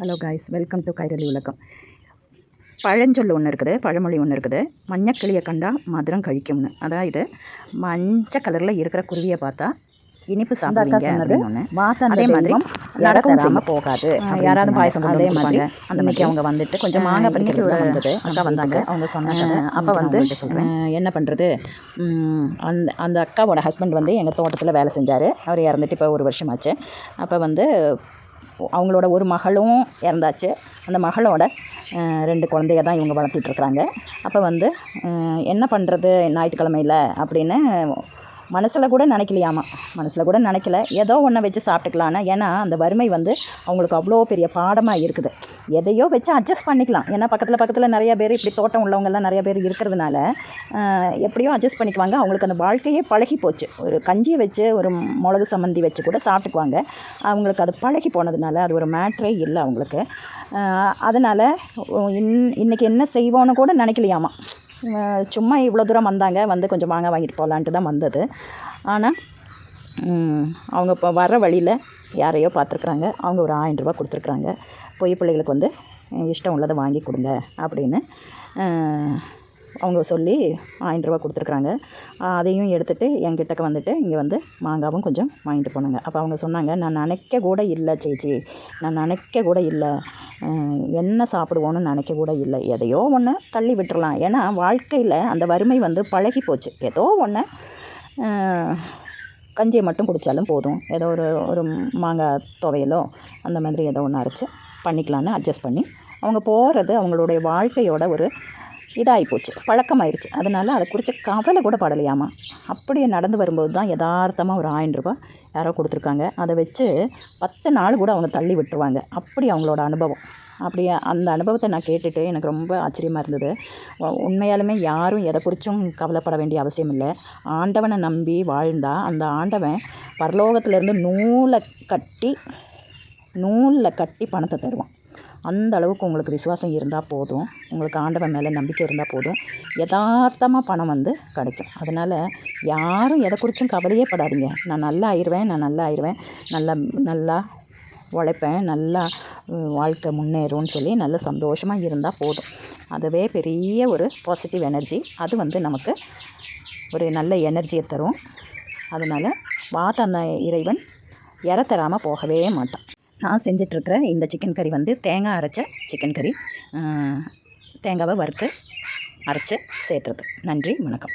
Hello guys welcome to Kairali உலகம் பழஞ்சொல் ஒன்று இருக்குது பழமொழி ஒன்று இருக்குது. மஞ்சக்கிளியை கண்டா மதுரம் கழிக்கும்னு. அதாவது மஞ்சள் கலரில் இருக்கிற குருவியை பார்த்தா இனிப்பு சொன்னது, அப்படின்னு ஒன்று அதே மாதிரி நடக்கும் செய்யும். போகாது யாராவது சொன்னாங்க. பாயசம் அதே மாதிரி அந்த மாதிரி. அவங்க வந்துட்டு கொஞ்சம் மாங்காய் பறிக்கிறது வந்தது. அக்கா வந்தாங்க. அவங்க சொன்ன கதை. அப்போ வந்து என்ன பண்ணுறது அந்த அந்த அக்காவோட ஹஸ்பண்ட் வந்து எங்கள் தோட்டத்தில் வேலை செஞ்சார். அவர் இறந்துட்டு இப்போ ஒரு வருஷமாச்சு. அப்போ வந்து அவங்களோட ஒரு மகளும் இறந்தாச்சு. அந்த மகளோட ரெண்டு குழந்தைய தான் இவங்க வளர்த்துட்ருக்குறாங்க அப்போ வந்து என்ன பண்ணுறது ஞாயிற்றுக்கிழமையில் அப்படின்னு மனசில் கூட நினைக்கலையாமா? மனசில் கூட நினைக்கல. ஏதோ ஒன்றை வச்சு சாப்பிட்டுக்கலான்னு ஏன்னா அந்த வறுமை வந்து அவங்களுக்கு அவ்வளோ பெரிய பாடமாக இருக்குது. எதையோ வச்சு அட்ஜஸ்ட் பண்ணிக்கலாம். ஏன்னா பக்கத்தில் பக்கத்தில் நிறைய பேர் இப்படி தோட்டம் உள்ளவங்கெல்லாம் நிறைய பேர் இருக்கிறதுனால எப்படியோ அட்ஜஸ்ட் பண்ணிக்குவாங்க. அவங்களுக்கு அந்த வாழ்க்கையே பழகி போச்சு. ஒரு கஞ்சியை வச்சு ஒரு மிளகு சம்மந்தி வச்சு கூட சாப்பிட்டுக்குவாங்க. அவங்களுக்கு அது பழகி போனதுனால அது ஒரு மேட்ரே இல்லை அவங்களுக்கு. அதனால் இன் இன்றைக்கி என்ன செய்வோன்னு கூட நினைக்கலையாமா? சும்மா இவ்வளோ தூரம் வந்தாங்க வந்து கொஞ்சம் மாங்காய் வாங்கிட்டு போகலான்ட்டு தான் வந்தது. ஆனால் அவங்க இப்போ வர வழியில் யாரையோ பார்த்துருக்குறாங்க. அவங்க ஒரு ஆயிரம் ரூபா கொடுத்துருக்குறாங்க. பொய் பிள்ளைகளுக்கு வந்து இஷ்டம் உள்ளதை வாங்கி கொடுங்க அப்படின்னு அவங்க சொல்லி ஆயிரம் கொடுத்துருக்குறாங்க. அதையும் எடுத்துகிட்டு என்கிட்டக்க வந்துட்டு இங்கே வந்து மாங்காவும் கொஞ்சம் வாங்கிட்டு போனாங்க. அப்போ அவங்க சொன்னாங்க நான் நினைக்க கூட இல்லை சேச்சி. நான் நினைக்க கூட இல்லை. என்ன சாப்பிடுவோன்னு நினைக்க கூட இல்லை. எதையோ ஒன்று தள்ளி விட்டுறலாம். ஏன்னா வாழ்க்கையில் அந்த வறுமை வந்து பழகி போச்சு. ஏதோ ஒன்று கஞ்சியை மட்டும் குடித்தாலும் போதும். ஏதோ ஒரு ஒரு மாங்காய் துவையலோ அந்த மாதிரி ஏதோ ஒன்று அரைச்சி பண்ணிக்கலான்னு அட்ஜஸ்ட் பண்ணி அவங்க போகிறது அவங்களுடைய வாழ்க்கையோட ஒரு இதாகி போச்சு பழக்கமாயிருச்சு. அதனால் அதை குறித்து கவலை கூட படலையாமா. அப்படியே நடந்து வரும்போது தான் யதார்த்தமாக ஒரு ஆயிரம் ரூபாய் யாரோ கொடுத்துருக்காங்க. அதை வச்சு பத்து நாள் கூட அவங்க தள்ளி விட்டுருவாங்க. அப்படி அவங்களோட அனுபவம். அப்படியே அந்த அனுபவத்தை நான் கேட்டுட்டு எனக்கு ரொம்ப ஆச்சரியமாக இருந்தது. உண்மையாலுமே யாரும் எதை குறித்தும் கவலைப்பட வேண்டிய அவசியம் இல்லை. ஆண்டவனை நம்பி வாழ்ந்தால் அந்த ஆண்டவன் பரலோகத்திலேருந்து நூலை கட்டி நூலில் கட்டி பணத்தை தருவான். அந்த அளவுக்கு உங்களுக்கு விசுவாசம் இருந்தால் போதும். உங்களுக்கு ஆண்டவன் மேலே நம்பிக்கை இருந்தால் போதும். யதார்த்தமாக பணம் வந்து கிடைக்கும். அதனால் யாரும் எதை குறித்தும் கவலையே படாதீங்க. நான் நல்லா ஆயிடுவேன் நான் நல்லா ஆயிடுவேன் நல்லா நல்லா உழைப்பேன் நல்லா வாழ்க்கை முன்னேறும்னு சொல்லி நல்ல சந்தோஷமாக இருந்தால் போதும். அதுவே பெரிய ஒரு பாசிட்டிவ் எனர்ஜி அது வந்து நமக்கு ஒரு நல்ல எனர்ஜியை தரும். அதனால் வாத்த அந்த இறைவன் இற தராமல் போகவே மாட்டான். நான் செஞ்சிட்ருக்கிற இந்த சிக்கன் கறி வந்து தேங்காய் அரைச்ச சிக்கன் கறி தேங்காவை வறுத்து அரைச்சி சேர்த்துறது நன்றி வணக்கம்.